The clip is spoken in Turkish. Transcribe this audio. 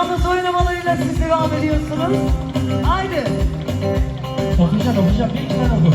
Yalnız oynamalarıyla siz devam ediyorsunuz. Haydi. Bakacak, bakacak. Bir iki tane oku.